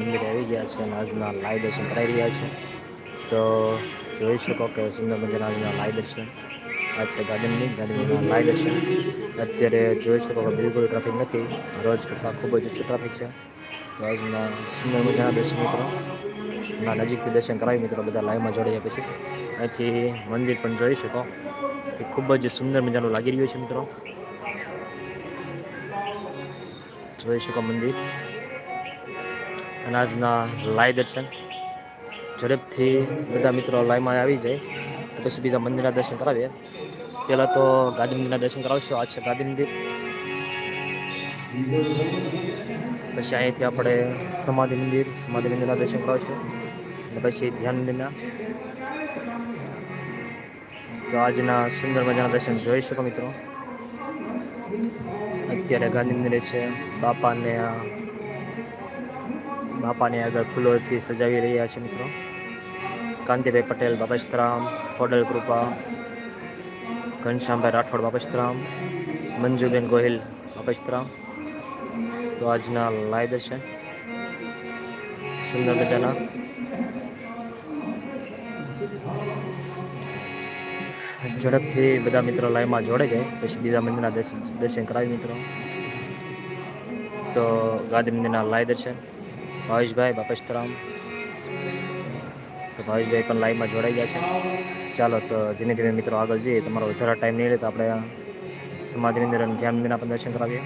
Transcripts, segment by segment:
મંદિરે આવી ગયા છે અને આજના લાઈવ દર્શન કરાવી રહ્યા છે. તો જોઈ શકો કે સુંદર મજાના આજના લાઈવ દર્શન આજ છે ગાર્ડનની, ગાર્ડનના લાઈવ દર્શન અત્યારે જોઈ શકો કે બિલકુલ ટ્રાફિક નથી. રોજ કરતાં ખૂબ જ ઓછું ટ્રાફિક છે. તો આજના સુંદર મજાના દર્શન મિત્રો. ના નજીકથી દર્શન કરાવી મિત્રો, બધા લાઈવમાં જોડાયા પછી. અહીંથી મંદિર પણ જોઈ શકો. એ ખૂબ જ સુંદર મજાનું લાગી રહ્યું છે મિત્રો. જોઈ શકો મંદિર. અનાજના લાય દર્શન. ઝડપથી બધા મિત્રો લાઈમાં આવી જાય. તો પછી બીજા મંદિરના દર્શન કરાવીએ. પહેલાં તો ગાંધી મંદિરના દર્શન કરાવશું. આ છે ગાંધી મંદિર. પછી અહીંથી આપણે સમાધિ મંદિર, સમાધિ મંદિરના દર્શન કરાવશું. અને પછી ધ્યાન મંદિરના. તો આજના સુંદર મજાના દર્શન જોઈ શકો મિત્રો. અત્યારે ગાંધી મંદિરે છે. બાપાને બાપાને આગળ ફૂલોથી સજાવી રહ્યા છે મિત્રો. કાંતિભાઈ પટેલ બાપસ્તરામ ખોડલ કૃપા, ઘનશ્યામભાઈ રાઠોડ બાપસ્તરામ મંજુબેન ગોહિલ બાપસ્તરામ તો આજના લાઈવ દર્શન સુંદર મજાના. ઝડપથી બધા મિત્રો લાઈવમાં જોડે જાય, પછી બીજા મંદિરના દર્શન દર્શન કરાવી મિત્રો. તો ગાંધી મંદિરના લાઈવ દર્શન ભાવેશભાઈ બાપસ્તરામ તો ભાવેશભાઈ પણ લાઈવમાં જોડાઈ ગયા છે. ચાલો તો ધીમે ધીમે મિત્રો આગળ જઈએ. તમારો વધારે ટાઈમ નહીં લે તો આપણે સમાધિની અંદર અને ધ્યાન મંદિરના પણ દર્શન કરાવીએ.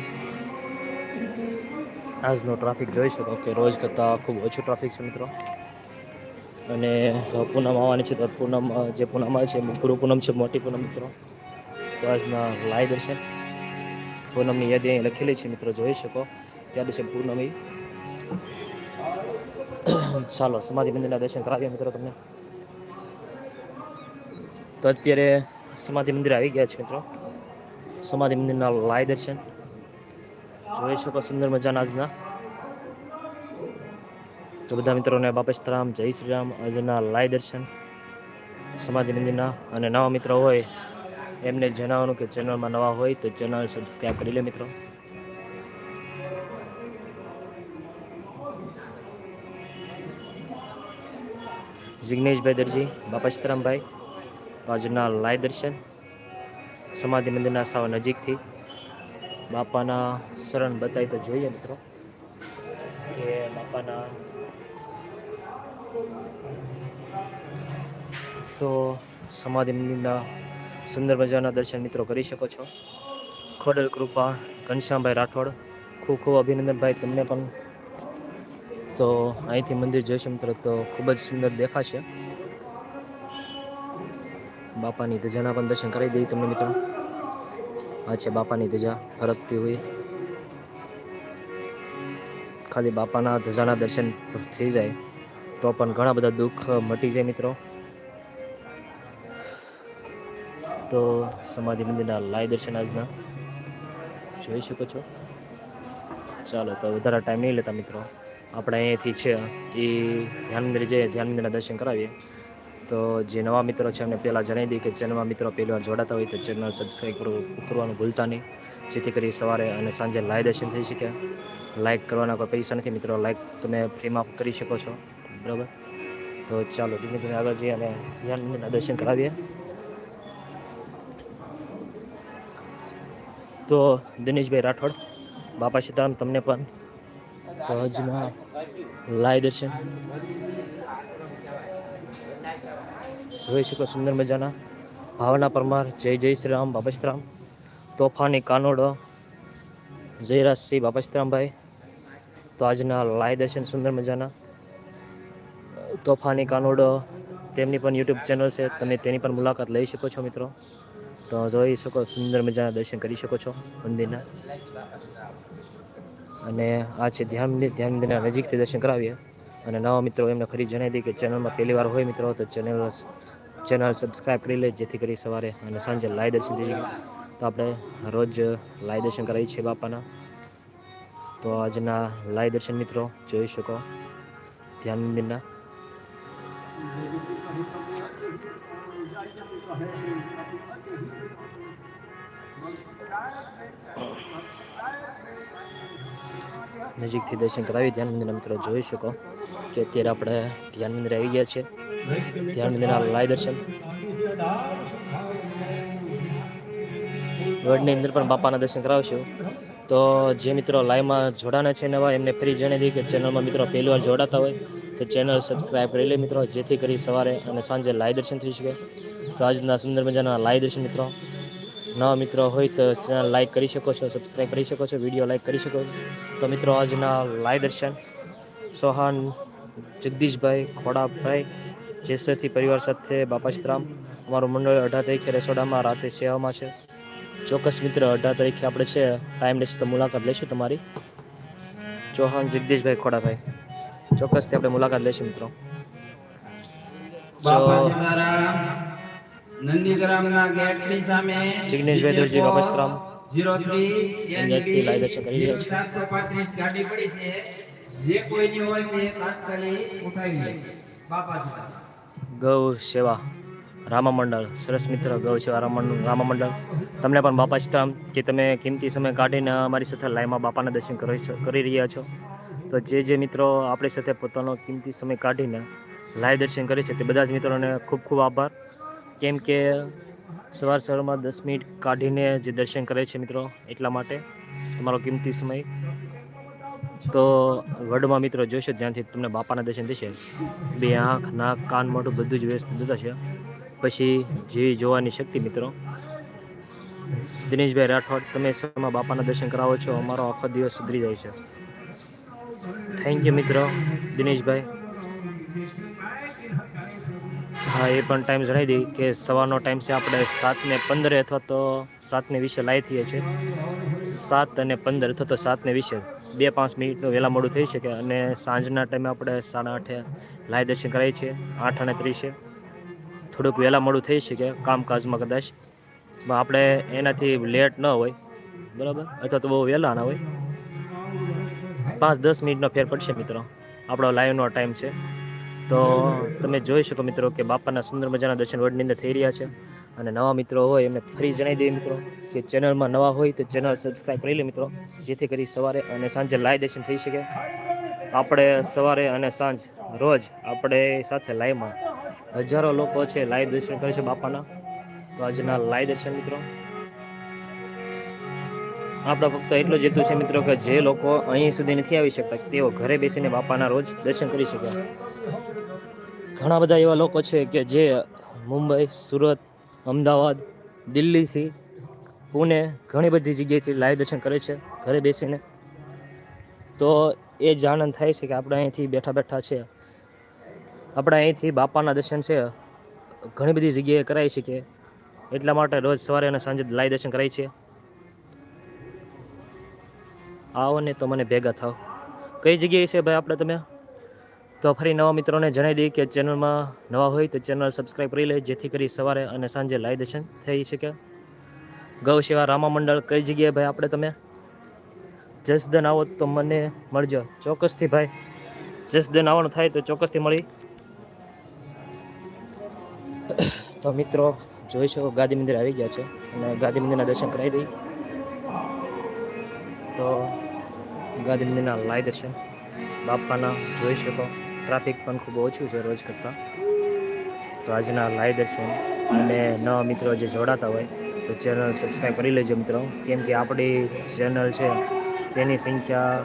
આજનો ટ્રાફિક જોઈ શકો કે રોજ કરતાં ખૂબ ઓછું ટ્રાફિક છે મિત્રો. અને પૂનમ આવવાની છે તો પૂનમ, જે પૂનમ છે ગુરુ પૂનમ છે, મોટી પૂનમ મિત્રો. તો આજના લાઈ દર્શન. પૂનમની યાદી અહીં લખેલી છે મિત્રો, જોઈ શકો. ત્યાં છે પૂનમી. ચાલો સમાધિ મંદિરના દર્શન કરાવીએ મિત્રો તમને. તો અત્યારે સમાધિ મંદિર આવી ગયા છે મિત્રો. સમાધિ મંદિરના લાય દર્શન. જોઈ શકો સુંદર મજાના આજના. તો બધા મિત્રોને બાપેશ્રામ જય શ્રી રામ, આજના લાય દર્શન. સમાધિ મંદિરના અને નવા મિત્રો હોય, એમને જણાવવાનું કે ચેનલમાં નવા હોય તો ચેનલ સબસ્ક્રાઈબ કરી લે મિત્રો. જિગ્નેશભાઈ દરજી બાપસ્તરામભાઈ તો આજના લાય દર્શન. સમાધિ મંદિરના સાવ નજીકથી. બાપાના શરણ બતાવી તો જોઈએ મિત્રો કે બાપાના. તો સમાધિ મંદિરના સુંદર મજાના દર્શન મિત્રો કરી શકો છો. ખોડલ કૃપા, ઘનશ્યામભાઈ રાઠોડ, ખૂબ ખૂબ અભિનંદનભાઈ, તમને પણ તો અહીંથી મંદિર જોઈશે મિત્રો તો ખૂબ જ સુંદર દેખાશે. બાપાની ધજાના પણ દર્શન કરાવી દઈએ તમને મિત્રો. આ છે બાપાની ધજા ફરકતી હોય. ખાલી બાપાના ધજાના દર્શન થઈ જાય. તો પણ ઘણા બધા દુઃખ મટી જાય મિત્રો. તો સમાધિ મંદિરના લાય દર્શન આજના. જોઈ શકો છો. ચાલો તો વધારે ટાઈમ નહીં લેતા મિત્રો. આપણે અહીંયાથી છે એ ધ્યાન મંદિર જઈએ, ધ્યાન મંદિરના દર્શન કરાવીએ. તો જે નવા મિત્રો છે, એમને પહેલાં જણાવી દઈએ કે ચેનલમાં મિત્રો પહેલી વાર જોડાતા હોય તો ચેનલ સબસ્ક્રાઈબ કરવું, કરવાનું ભૂલતા નહીં. જેથી કરી સવારે અને સાંજે લાઈવ દર્શન થઈ શકે. લાઈક કરવાના કોઈ પૈસા નથી મિત્રો લાઈક તમે ફ્રીમાં કરી શકો છો. બરાબર? તો ચાલો, ધીમે ધીમે આગળ જઈએ અને ધ્યાન મંદિરના દર્શન કરાવીએ. તો દિનેશભાઈ રાઠોડ, બાપા સીતારામ, તમને પણ. તો આજના લાય દર્શન. જોઈ શકો સુંદર મજાના ભાવના પરમાર. જય જય શ્રી રામ. બાપસ્તરામ તોફાની કાનોડો. જયરાજસિંહ બાપસ્તરામભાઈ તો આજના લાય દર્શન સુંદર મજાના. તોફાની કાનોડો તેમની પણ યુટ્યુબ ચેનલ છે. તમે તેની પણ મુલાકાત લઈ શકો છો મિત્રો. તો જોઈ શકો સુંદર મજાના દર્શન કરી શકો છો મંદિરના. અને આ છે ધ્યાન મંદિર ધ્યાન મંદિરના નજીકથી દર્શન કરાવીએ. અને નવા મિત્રો એમને ફરી જણાવી દઈએ કે ચેનલમાં પહેલી વાર હોય મિત્રો, તો ચેનલ ચેનલ સબસ્ક્રાઈબ કરી લે, જેથી કરી સવારે અને સાંજે લાઈ દર્શન થઈ તો આપણે રોજ લાઈ દર્શન કરાવીએ છીએ બાપાના. તો આજના લાઈ દર્શન મિત્રો જોઈ શકો. ધ્યાન મંદિરના નજીકથી દર્શન કરાવી ધ્યાન મંદિરના મિત્રો જોઈ શકો કે અત્યારે આપણે ધ્યાન મંદિર આવી ગયા છે ધ્યાન મંદિરના લાય દર્શન. વડની અંદર પણ બાપાના દર્શન કરાવશું. તો જે મિત્રો લાઈવમાં જોડાના છે નવા, એમને ફરી જણાવી દઈએ કે ચેનલમાં મિત્રો પહેલી વાર જોડાતા હોય તો ચેનલ સબસ્ક્રાઈબ કરી લે મિત્રો, જેથી કરી સવારે અને સાંજે લાઈવ દર્શન થઈ શકે. તો આજના સુંદર મજાના લાઈવ દર્શન મિત્રો. નવા મિત્રો હોય તો ચેનલ લાઈક કરી શકો છો સબસ્ક્રાઈબ કરી શકો છો વીડિયો લાઈક કરી શકો છો. તો મિત્રો, આજના લાય દર્શન. સોહાન, જગદીશભાઈ, ખોડાભાઈ, જેસરથી પરિવાર સાથે બાપાશ્રામ અમારું મંડળ અઢાર તારીખે રસોડામાં રાતે સેવામાં છે. ચોક્કસ મિત્ર, અઢાર તારીખે આપણે છે ટાઈમ લેશે તો મુલાકાત લઈશું તમારી. ચૌહાણ જગદીશભાઈ, ખોડાભાઈ. ચોક્કસથી આપણે મુલાકાત લઈશું મિત્રો. જો નંદીગ્રામના ગેટની સામે જિગ્નેશભાઈ દરજી બાપસ્તરામ 03 અહીંયાથી લાઈવ દર્શન કરી રહ્યા છે. 735 ગાડી પડી છે. જે કોઈની હોય તે તાત્કાલિક ઉઠાવી લે. બાપા ગૌ સેવા રામા મંડળ સરસ મિત્ર ગૌ સેવા રામા મંડળ તમને પણ બાપા શ્રામ કે તમે કિંમતી સમય કાઢીને અમારી સાથે લાઈવમાં બાપાના દર્શન કરી રહ્યા છો. તો જે જે મિત્રો આપણી સાથે પોતાનો કિંમતી સમય કાઢીને લાઈવ દર્શન કરે છે તે બધા જ મિત્રોને ખૂબ ખૂબ આભાર. કેમ કે સવાર સવારમાં દસ મિનિટ કાઢીને જે દર્શન કરે છે મિત્રો, એટલા માટે તમારો કિંમતી સમય. તો વડમાં મિત્રો જોશો જ્યાંથી તમને બાપાના દર્શન થશે. બે આંખ, નાક, કાન, મોઢું બધું જ વ્યસ્ત છે પછી જેવી જોવાની શક્તિ મિત્રો. દિનેશભાઈ રાઠોડ, તમે સમયમાં બાપાના દર્શન કરાવો છો, અમારો આખો દિવસ સુધરી જાય છે. થેન્ક યુ મિત્રો, દિનેશભાઈ. હા, એ પણ ટાઈમ જણાવી દઈ કે સવારનો ટાઈમ છે આપણે સાતને પંદરે અથવા તો સાતને વીસે લાવી થઈએ છીએ. સાત અને પંદર અથવા તો સાતને વીસે. બે પાંચ મિનિટનું વહેલા મોડું થઈ શકે અને સાંજના ટાઈમે આપણે સાડા આઠે લાય દર્શન કરાવીએ છીએ, આઠ અને ત્રીસે. થોડુંક વહેલા મોડું થઈ શકે કામકાજમાં કદાચ. પણ આપણે એનાથી લેટ ન હોય, બરાબર? અથવા તો બહુ વહેલા ના હોય. પાંચ દસ મિનિટનો ફેર પડશે મિત્રો. આપણો લાઈવનો ટાઈમ છે. તો તમે જોઈ શકો મિત્રો કે બાપાના સુંદર મજાના દર્શન વર્ડની અંદર થઈ રહ્યા છે. અને નવા મિત્રો હોય એમને ફરી જણાવી દઈએ મિત્રો કે ચેનલમાં નવા હોય તો ચેનલ સબસ્ક્રાઈબ કરી લે મિત્રો, જેથી કરી સવારે અને સાંજે લાઈવ દર્શન થઈ શકે. આપણે સવારે અને સાંજ રોજ આપણે સાથે લાઈવમાં હજારો લોકો છે લાઈવ દર્શન કરે છે બાપાના. તો આજના લાઈવ દર્શન મિત્રો. આપણે ફક્ત એટલું જ છે મિત્રો કે જે લોકો અહીં સુધી નથી આવી શકતા તેઓ ઘરે બેસીને બાપાના રોજ દર્શન કરી શકે. ઘણા બધા એવા લોકો છે કે જે મુંબઈ, સુરત, અમદાવાદ, દિલ્હીથી પુણે ઘણી બધી જગ્યાએથી લાઈવ દર્શન કરે છે, ઘરે બેસીને. તો એ જ આનંદ થાય છે કે આપણે અહીંથી બેઠા બેઠા છે. આપણે અહીંથી બાપાના દર્શન છે. ઘણી બધી જગ્યાએ કરાવી શકીએ એટલા માટે રોજ સવારે અને સાંજે લાઈવ દર્શન કરાય છે. આવો ને તો મને ભેગા થાવ. કઈ જગ્યાએ છે ભાઈ આપણે તમે? તો ફરી નવા મિત્રોને જણાવી દઈએ કે ચેનલમાં નવા હોય તો ચેનલ સબસ્ક્રાઈબ કરી લે જેથી કરી સવારે અને સાંજે લાઈ દર્શન થઈ શકે. ગૌ સેવા રામા મંડળ કઈ જગ્યાએ ભાઈ આપણે તમે? જસદન આવો તો મને મળજો. ચોક્કસથી ભાઈ જસદન આવવાનું થાય તો ચોક્કસથી મળી. તો મિત્રો જોઈ શકો ગાંધી મંદિર આવી ગયા છે અને ગાંધી મંદિરના દર્શન કરાવી દઈ તો ગાંધી મંદિરના લાઈ દર્શન બાપાના જોઈ શકો. ટ્રાફિક પણ ખૂબ ઓછું છે રોજ કરતાં. તો આજના લાઈવ દર્શન અને નવા મિત્રો જે જોડાતા હોય, તો ચેનલ સબસ્ક્રાઈબ કરી લેજો મિત્રો. કેમ કે આપણી ચેનલ છે, તેની સંખ્યા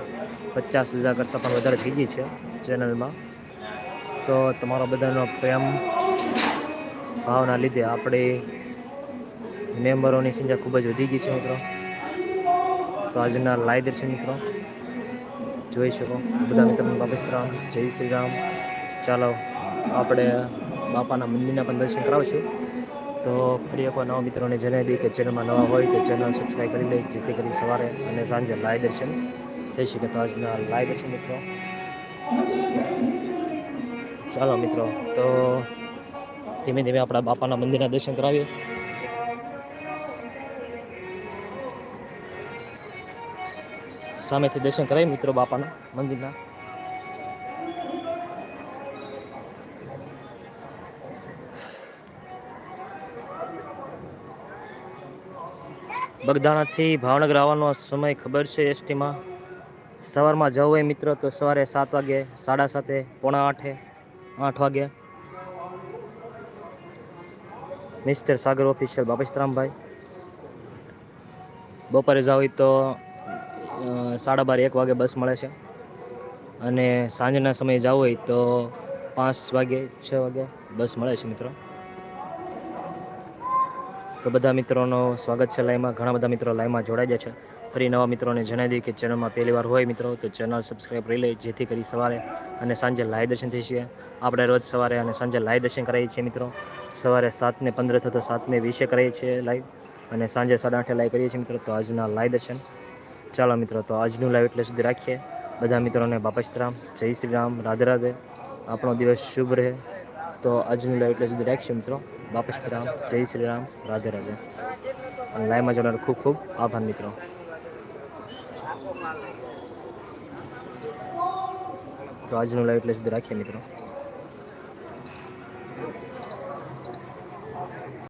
પચાસ હજાર કરતાં પણ વધારે થઈ ગઈ છે ચેનલમાં. તો તમારો બધાનો પ્રેમ ભાવના લીધે આપણી મેમ્બરોની સંખ્યા ખૂબ જ વધી ગઈ છે મિત્રો. તો આજના લાઈવ દર્શન મિત્રો. જોઈ શકો. બધા મિત્રોને બાપસ્તરામ જય શ્રી રામ. ચાલો, આપણે બાપાના મંદિરના પણ દર્શન કરાવશું. તો ફરી એકવાર નવા મિત્રોને જણાવી દઈએ કે ચેનલમાં નવા હોય તો ચેનલ સબસ્ક્રાઈબ કરી લે, જેથી કરી સવારે અને સાંજે લાઈવ દર્શન થઈ શકે. તો આજના લાઈવ દર્શન મિત્રો. ચાલો મિત્રો, તો ધીમે ધીમે આપણા બાપાના મંદિરના દર્શન કરાવીએ. સામેથી દર્શન કરાય મિત્રો બાપાના મંદિરના. બગદાણાથી ભાવનગર આવવાનો સમય ખબર છે એસટીમાં. સવારમાં જવું હોય મિત્રો તો સવારે સાત વાગે, સાડા સાતે, પોણા આઠે, આઠ વાગે. મિસ્ટર સાગર ઓફિશિયલ બાપસ્તરામભાઈ બપોરે જાવ તો સાડા બાર, એક વાગે બસ મળે છે. અને સાંજના સમયે જવું હોય તો પાંચ વાગે, છ વાગે બસ મળે છે મિત્રો. તો બધા મિત્રોનો સ્વાગત છે લાઈમાં ઘણા બધા મિત્રો લાઈમાં જોડાઈ જાય છે. ફરી નવા મિત્રોને જણાવી દઈએ કે ચેનલમાં પહેલી વાર હોય મિત્રો, તો ચેનલ સબસ્ક્રાઈબ કરી લે, જેથી કરી સવારે અને સાંજે લાઈવ દર્શન થઈ છે આપણે રોજ સવારે અને સાંજે લાઈવ દર્શન કરાવીએ છીએ મિત્રો. સવારે સાતને પંદર થતો સાતને વીસે કરીએ છીએ લાઈવ. અને સાંજે સાડા આઠે લાઈવ કરીએ છીએ મિત્રો. તો આજના લાઈવ દર્શન. ચાલો મિત્રો, તો આજનું લાઈવ એટલે સુધી રાખીએ. બધા મિત્રોને બાપશ્રામ જય શ્રી રામ, રાધે રાધે. આપણો દિવસ શુભ રહે. તો આજનું લાઈવ એટલે સુધી રાખીશું મિત્રો. બાપશ્રામ જય શ્રી રામ, રાધે રાધે. અને લાઈવમાં જોનાર ખૂબ ખૂબ આભાર મિત્રો. તો આજનું લાઈવ એટલે સુધી રાખીએ મિત્રો.